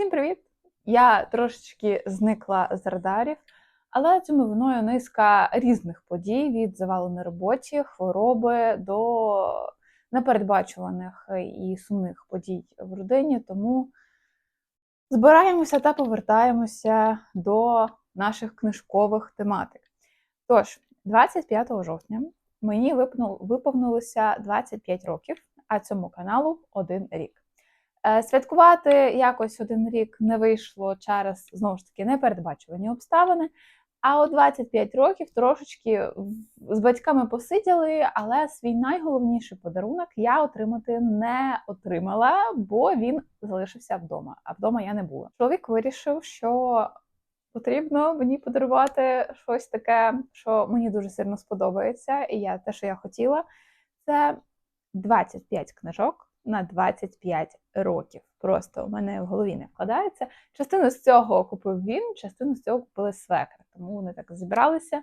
Всім привіт! Я трошечки зникла з радарів, але цьому виною низка різних подій від завалу на роботі, хвороби до непередбачуваних і сумних подій в родині. Тому збираємося та повертаємося до наших книжкових тематик. Тож, 25 жовтня мені виповнилося 25 років, а цьому каналу один рік. Е, Святкувати якось один рік не вийшло через знову ж таки непередбачувані обставини. А у 25 років трошечки з батьками посиділи, але свій найголовніший подарунок я отримати не отримала, бо він залишився вдома. А вдома я не була. Чоловік вирішив, що потрібно мені подарувати щось таке, що мені дуже сильно сподобається, і я те, що я хотіла, це 25 книжок на 25 років. Просто у мене в голові не вкладається. Частину з цього купив він, частину з цього купили свекри. Тому вони так зібралися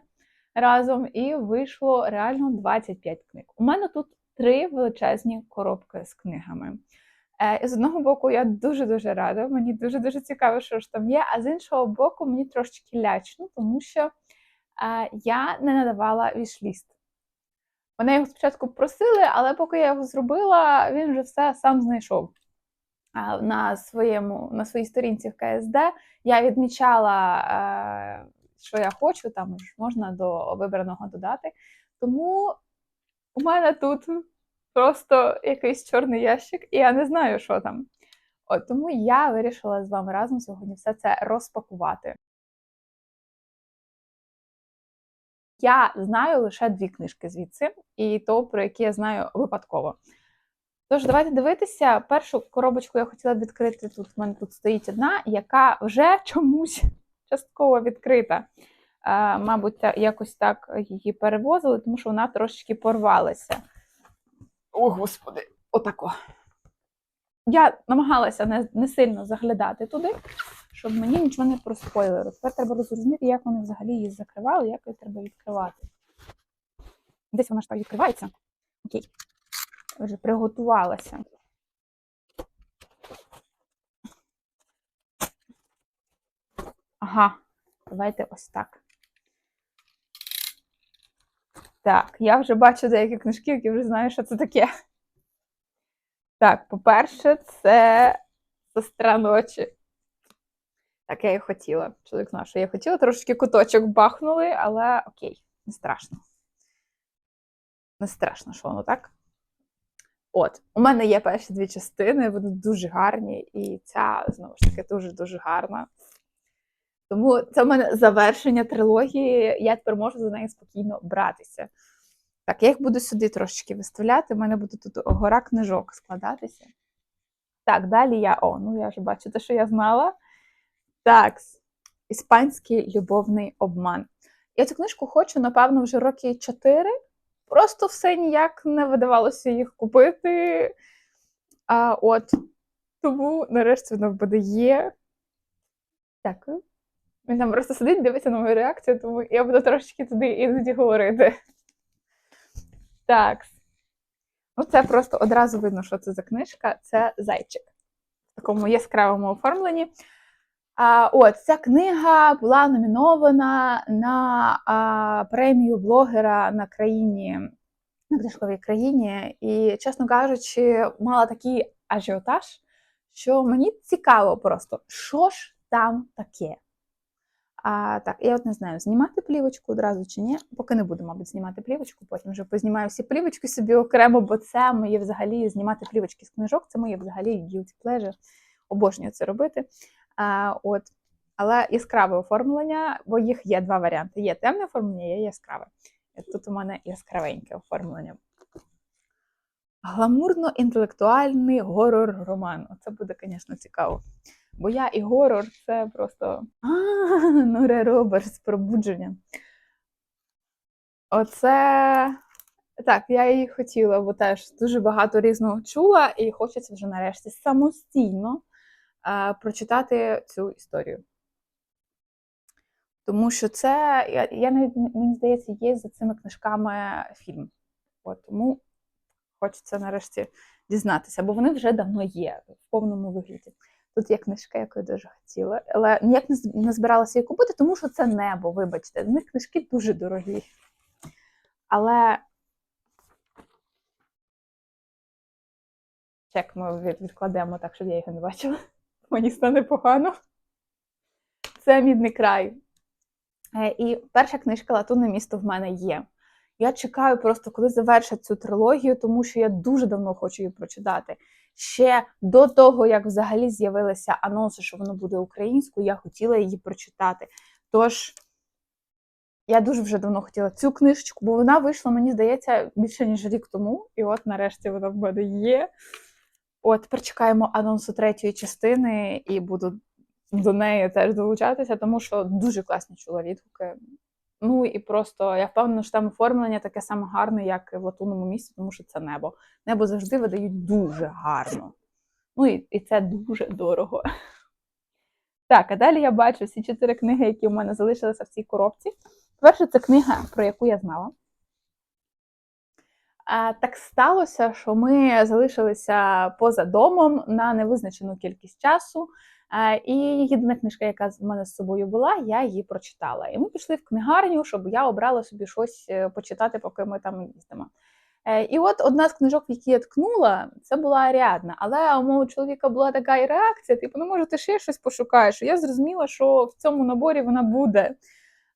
разом і вийшло реально 25 книг. У мене тут три величезні коробки з книгами. Е, і з одного боку, я дуже-дуже рада, мені дуже-дуже цікаво, що ж там є. А з іншого боку, мені трошечки лячно, тому що е, я не надавала вішліст. Мене його спочатку просили, але поки я його зробила, він вже все сам знайшов. На, своєму, на своїй сторінці в КСД я відмічала, е, що я хочу, там можна до вибраного додати. Тому у мене тут просто якийсь чорний ящик, і я не знаю, що там. От тому я вирішила з вами разом сьогодні все це розпакувати. Я знаю лише дві книжки звідси, і то, про які я знаю випадково. Тож, давайте дивитися. Першу коробочку я хотіла б відкрити. Тут в мене тут стоїть одна, яка вже чомусь частково відкрита. Е, мабуть, та- якось так її перевозили, тому що вона трошечки порвалася. О, господи, отако. Я намагалася не, не сильно заглядати туди, щоб мені нічого не проспойлили. Тепер треба розуміти, як вони взагалі її закривали, як її треба відкривати. Десь вона ж так відкривається. Окей. Вже приготувалася. Ага, давайте ось так. Так, я вже бачу деякі книжки, які вже знаю, що це таке. Так, по-перше, це сестра ночі. Так, я і хотіла. Чоловік знав, що я хотіла. Трошечки куточок бахнули, але окей, не страшно. Не страшно, що воно так. От, у мене є перші дві частини, вони дуже гарні, і ця, знову ж таки, дуже-дуже гарна. Тому це в мене завершення трилогії, я тепер можу за неї спокійно братися. Так, я їх буду сюди трошечки виставляти, у мене буде тут гора книжок складатися. Так, далі я. О, ну я вже бачу те, що я знала. Так, іспанський любовний обман. Я цю книжку хочу, напевно, вже роки 4. Просто все ніяк не видавалося їх купити. А от тому нарешті воно буде є. Дякую. Він там просто сидить, дивиться на мою реакцію, тому я буду трошечки туди іноді говорити. Так. Ну, це просто одразу видно, що це за книжка. Це зайчик в такому яскравому оформленні. От, ця книга була номінована на премію блогера на країні, на книжковій країні. І, чесно кажучи, мала такий ажіотаж, що мені цікаво просто, що ж там таке. А, так, я от не знаю, знімати плівочку одразу чи ні. Поки не буду, мабуть, знімати плівочку, потім вже познімаю всі плівочки собі окремо, бо це моє взагалі знімати плівочки з книжок, це моє взагалі guilty pleasure. Обожнюю це робити. От. Але яскраве оформлення, бо їх є два варіанти: є темне оформлення, є яскраве. Тут у мене яскравеньке оформлення. Гламурно-інтелектуальний горор-роман. Це буде, звісно, цікаво. Бо я і горор це просто Нуре Робертс, пробудження. Оце так, я її хотіла, бо теж дуже багато різного чула, і хочеться вже нарешті самостійно прочитати цю історію. Тому що це, я, я навіть мені здається, є за цими книжками фільм. От, тому хочеться нарешті дізнатися, бо вони вже давно є в повному вигляді. Тут є книжка, яку я дуже хотіла, але ніяк не збиралася її купити, тому що це небо, вибачте. В них книжки дуже дорогі. Але чек ми відкладемо так, щоб я його не бачила. Мені стане погано. Це мідний край. Е, І перша книжка Латунне місто в мене є. Я чекаю просто, коли завершать цю трилогію, тому що я дуже давно хочу її прочитати. Ще до того, як взагалі з'явилися анонси, що воно буде українською, я хотіла її прочитати. Тож я дуже вже давно хотіла цю книжечку, бо вона вийшла, мені здається, більше ніж рік тому. І от нарешті вона в мене є. От, тепер чекаємо анонсу третьої частини і буду до неї теж долучатися, тому що дуже класні чула відгуки. Ну і просто я впевнена, що там оформлення таке саме гарне, як в латунному місці, тому що це небо. Небо завжди видають дуже гарно. Ну і, і це дуже дорого. Так, а далі я бачу всі чотири книги, які у мене залишилися в цій коробці. Перше, це книга, про яку я знала. Так сталося, що ми залишилися поза домом на невизначену кількість часу. І єдина книжка, яка в мене з собою була, я її прочитала. І ми пішли в книгарню, щоб я обрала собі щось е, почитати, поки ми там їздимо. Е, І от одна з книжок, в які я ткнула, це була Аріадна. Але у мого чоловіка була така і реакція: типу, ну може, ти ще щось пошукаєш. Я зрозуміла, що в цьому наборі вона буде.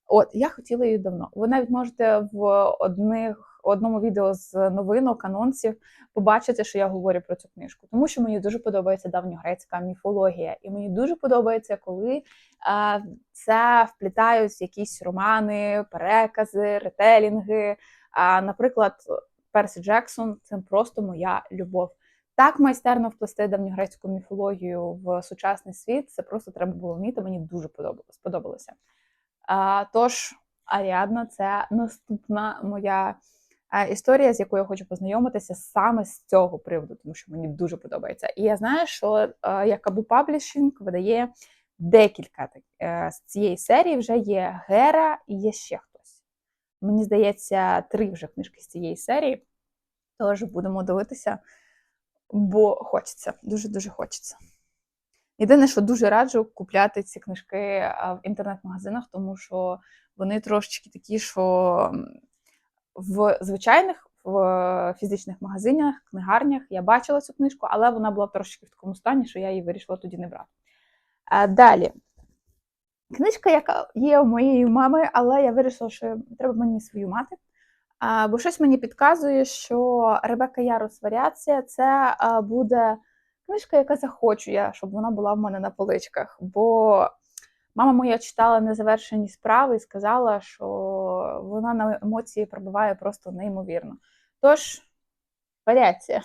От, я хотіла її давно. Ви навіть можете в одних, одному відео з новинок, анонсів побачити, що я говорю про цю книжку, тому що мені дуже подобається давньогрецька міфологія, і мені дуже подобається, коли е, це вплітають якісь романи, перекази, ретелінги. Наприклад, Персі Джексон це просто моя любов. Так майстерно вплести давньогрецьку міфологію в сучасний світ. Це просто треба було вміти. Мені дуже сподобалося. Тож, Аріадна це наступна моя історія, з якою я хочу познайомитися саме з цього приводу, тому що мені дуже подобається. І я знаю, що а, Якабу Паблішинг видає декілька е, з цієї серії. Вже є Гера і є ще хтось. Мені здається, три вже книжки з цієї серії. Тож будемо дивитися, бо хочеться, дуже-дуже хочеться. Єдине, що дуже раджу купляти ці книжки в інтернет-магазинах, тому що вони трошечки такі, що в звичайних в фізичних магазинах, книгарнях я бачила цю книжку, але вона була трошечки в такому стані, що я її вирішила тоді не брати. А, далі. Книжка, яка є у моєї мами, але я вирішила, що треба мені свою мати. А, бо щось мені підказує, що Ребека Ярос Варіація це а, буде книжка, яка захочу я, щоб вона була в мене на поличках. Бо мама моя читала незавершені справи і сказала, що вона на емоції пробиває просто неймовірно. Тож, варіація.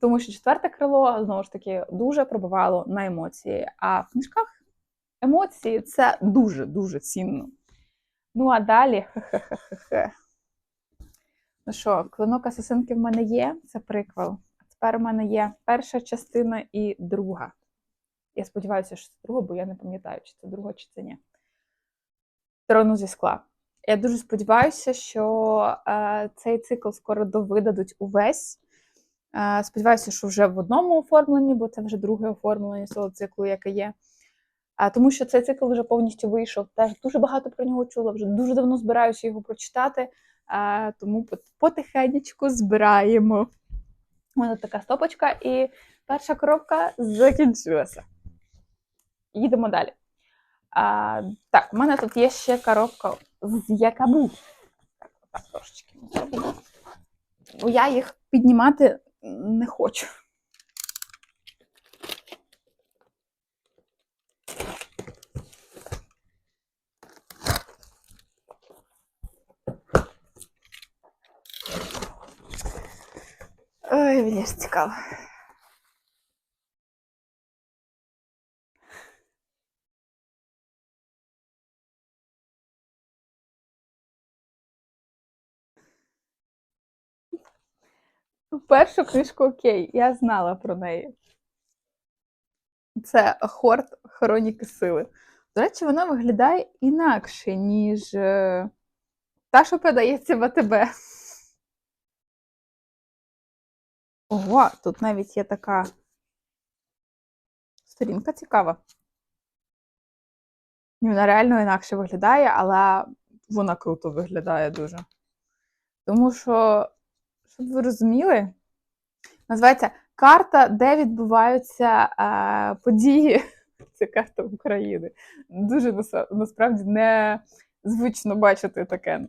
Тому що четверте крило знову ж таки дуже пробивало на емоції. А в книжках емоції це дуже-дуже цінно. Ну, а далі. хе-хе-хе-хе. Ну що, клинок асасинки в мене є, це приквел. А тепер у мене є перша частина і друга. Я сподіваюся, що це друга, бо я не пам'ятаю, чи це друга, чи це ні. Трону зі скла. Я дуже сподіваюся, що е, цей цикл скоро довидадуть увесь. Е, сподіваюся, що вже в одному оформленні, бо це вже друге оформлення цього циклу, яке є. А, тому що цей цикл вже повністю вийшов. Теж дуже багато про нього чула, вже дуже давно збираюся його прочитати. А, тому пот- потихенечку збираємо. У мене така стопочка, і перша коробка закінчилася. Їдемо далі. А, так, у мене тут є ще коробка з якабу. Так, отак трошечки. Бо я їх піднімати не хочу. Ой, мені ж цікаво. Першу книжку окей, я знала про неї. Це Хорт Хроніки Сили. До речі, вона виглядає інакше, ніж е, та, що продається в АТБ. Ого, тут навіть є така Сторінка цікава. Вона реально інакше виглядає, але вона круто виглядає дуже. Тому що, щоб ви розуміли, називається карта, де відбуваються е, події. Це карта України. Дуже насправді незвично бачити таке.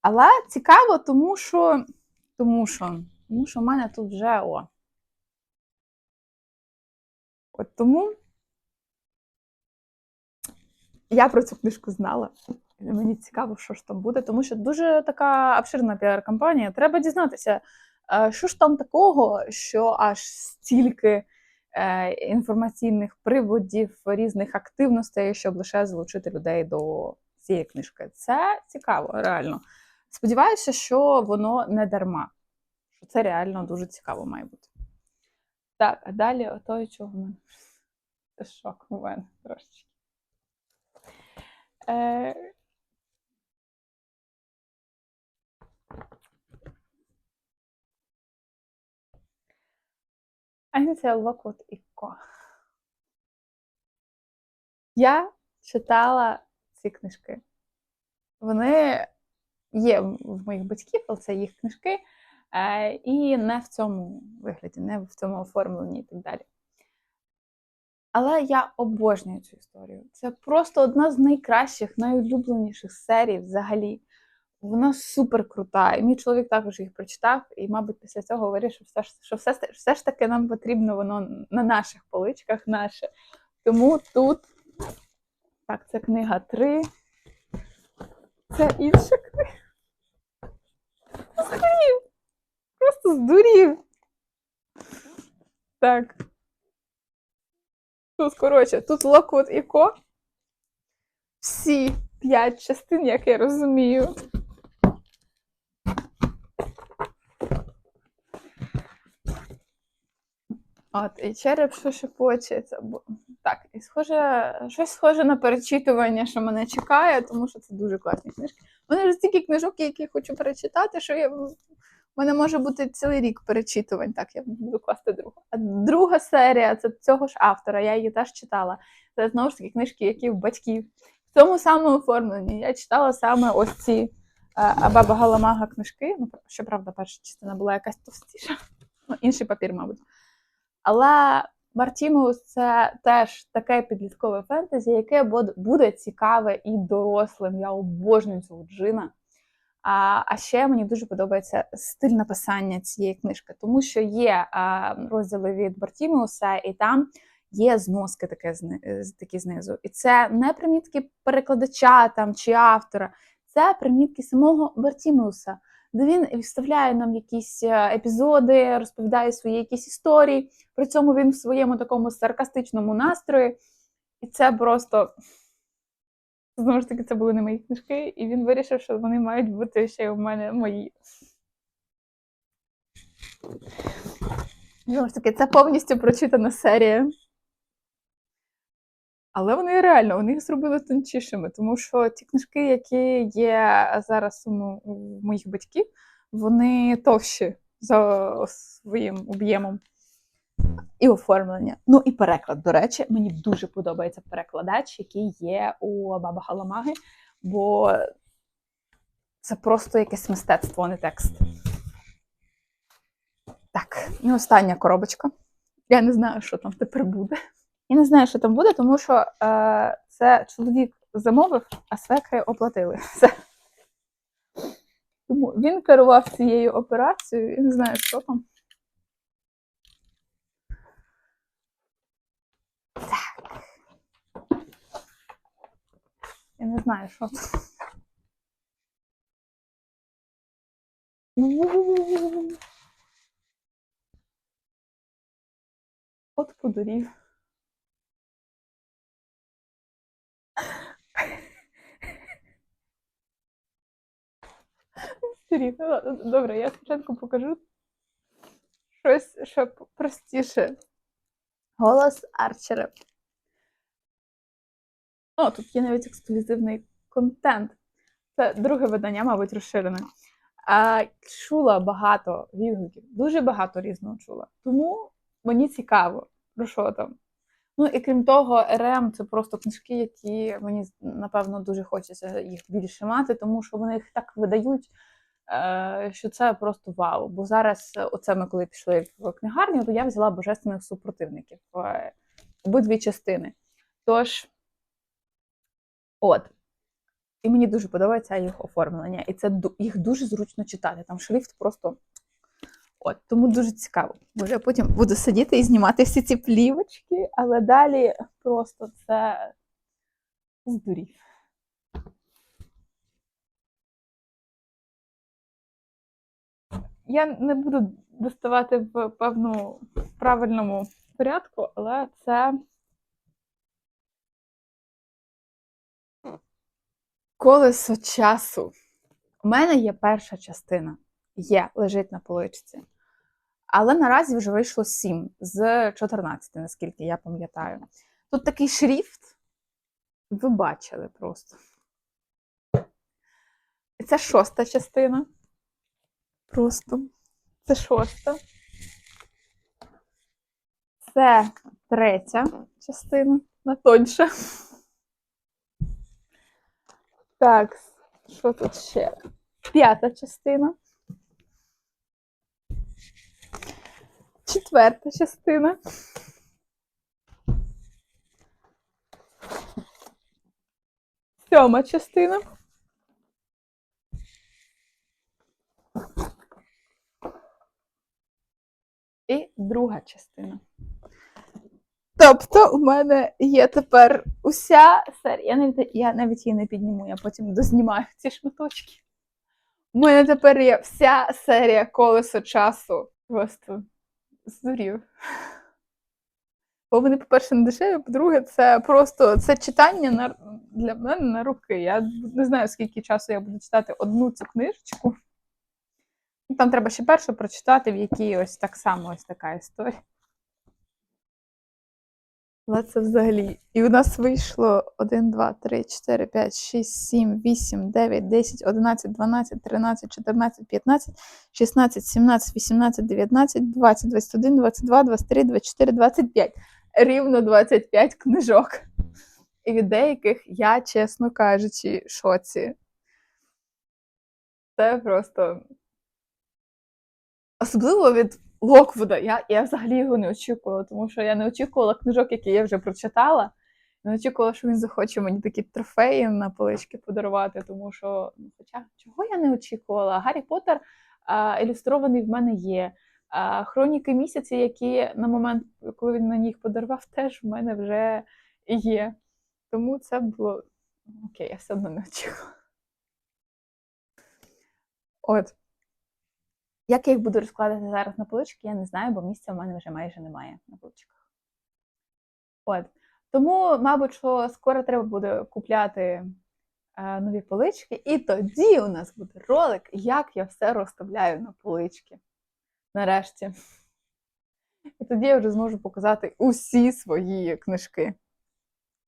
Але цікаво, тому що, тому що, тому що в мене тут вже о. От тому я про цю книжку знала. Мені цікаво, що ж там буде, тому що дуже така обширна піар-кампанія. Треба дізнатися, е, що ж там такого, що аж стільки е, інформаційних приводів, різних активностей, щоб лише залучити людей до цієї книжки. Це цікаво, реально. Сподіваюся, що воно не дарма. Що це реально дуже цікаво має бути. Так, а далі ото, чого в мене. Шок у мене трошечки. Е... Анція Локвуд і Ко. Я читала ці книжки. Вони є в моїх батьків, але це їх книжки, е, і не в цьому вигляді, не в цьому оформленні і так далі. Але я обожнюю цю історію. Це просто одна з найкращих, найулюбленіших серій взагалі. Вона супер крута. І мій чоловік також їх прочитав, і, мабуть, після цього вирішив, що все, все ж таки нам потрібно воно на наших поличках наше. Тому тут так, це книга 3. Це інша книга. Здурів! Просто здурів. Так. Тут, коротше, тут Локвуд і Ко. Всі п'ять частин, як я розумію. От, і череп, що шепоче, це так, і схоже, щось схоже на перечитування, що мене чекає, тому що це дуже класні книжки. У мене ж стільки книжок, які хочу перечитати, що я, в мене може бути цілий рік перечитувань. Так, я буду класти другу. А друга серія це цього ж автора, я її теж читала. Це знову ж таки книжки, які в батьків. В цьому самому оформленні я читала саме ось ці е, Баба Галамага книжки. Ну, щоправда, перша частина була якась товстіша. Ну, інший папір, мабуть. Але Мартімус це теж таке підліткове фентезі, яке буд- буде цікаве і дорослим. Я обожнюю цього джина. А, а ще мені дуже подобається стиль написання цієї книжки, тому що є а, розділи від Бартімуса, і там є зноски таке, такі знизу. І це не примітки перекладача там, чи автора, це примітки самого Бартімуса, де він вставляє нам якісь е, епізоди, розповідає свої якісь історії. При цьому він в своєму такому саркастичному настрої. І це просто знову ж таки, це були не мої книжки, і він вирішив, що вони мають бути ще й у мене мої. Знову ж таки, це повністю прочитана серія. Але вони реально вони їх зробили тончішими, тому що ті книжки, які є зараз у моїх батьків, вони товщі за своїм об'ємом і оформлення. Ну і переклад. До речі, мені дуже подобається перекладач, який є у Баба Халамаги, бо це просто якесь мистецтво, а не текст. Так, і остання коробочка. Я не знаю, що там тепер буде. Я не знаю, що там буде, тому що е, це чоловік замовив, а свекри оплатили. Все. Тому він керував цією операцією, я не знаю, що там. Так. Я не знаю, що там. От подурів. Сирі, ну, Добре, я спочатку покажу щось, що простіше. Голос Арчера. О, тут є навіть ексклюзивний контент. Це друге видання, мабуть, розширене. А, чула багато відгуків, дуже багато різного чула. Тому мені цікаво, про що там. Ну і крім того, РМ це просто книжки, які мені напевно дуже хочеться їх більше мати, тому що вони їх так видають, що це просто вау. Бо зараз, е, оце ми коли пішли в книгарню, то я взяла божественних супротивників е, обидві частини. Тож, от. І мені дуже подобається їх оформлення. І це їх дуже зручно читати. Там шрифт просто. От, тому дуже цікаво. Може, я потім буду сидіти і знімати всі ці плівочки, але далі просто це здурів. Я не буду доставати в певну правильному порядку, але це колесо часу. У мене є перша частина. Є, лежить на поличці. Але наразі вже вийшло 7 з 14, наскільки я пам'ятаю. Тут такий шрифт. Ви бачили просто. Це шоста частина. Просто. Це шоста. Це третя частина. На тоньше. Так, що тут ще? П'ята частина. Четверта частина. Сьома частина. І друга частина. Тобто, у мене є тепер уся серія. Я навіть, я навіть її не підніму, я потім дознімаю ці шматочки. У мене тепер є вся серія колесо часу. Просто здурів. Бо вони, по-перше, не дешеві, по-друге, це просто це читання на, для мене на руки. Я не знаю, скільки часу я буду читати одну цю книжечку. Ну, Там треба ще першу прочитати, в якій ось так само ось така історія. Але це взагалі. І у нас вийшло 1, 2, 3, 4, 5, 6, 7, 8, 9, 10, 11, 12, 13, 14, 15, 16, 17, 18, 19, 20, 21, 22, 23, 24, 25. Рівно 25 книжок. І від деяких я, чесно кажучи, шоці. Це просто. Особливо від Локвуда. Я, я взагалі його не очікувала, тому що я не очікувала книжок, які я вже прочитала. Не очікувала, що він захоче мені такі трофеї на полички подарувати, тому що, ну, хоча чого я не очікувала? Гаррі Поттер а, ілюстрований в мене є. А, хроніки місяці, які на момент, коли він мені їх подарував, теж в мене вже є. Тому це було окей, я все одно не очікувала. От. Як я їх буду розкладати зараз на полички, я не знаю, бо місця в мене вже майже немає на поличках. От. Тому, мабуть, що скоро треба буде купляти е, нові полички, і тоді у нас буде ролик, як я все розставляю на полички. Нарешті. І тоді я вже зможу показати усі свої книжки.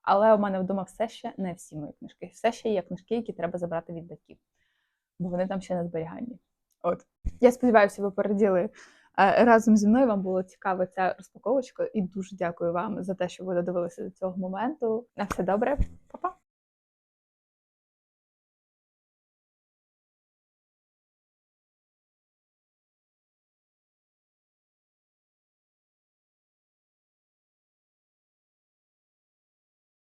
Але у мене вдома все ще не всі мої книжки. Все ще є книжки, які треба забрати від батьків, бо вони там ще на зберіганні. От. Я сподіваюся, ви переділи е, разом зі мною. Вам було цікаво ця розпаковочка, і дуже дякую вам за те, що ви додивилися до цього моменту. На все добре, Па-па!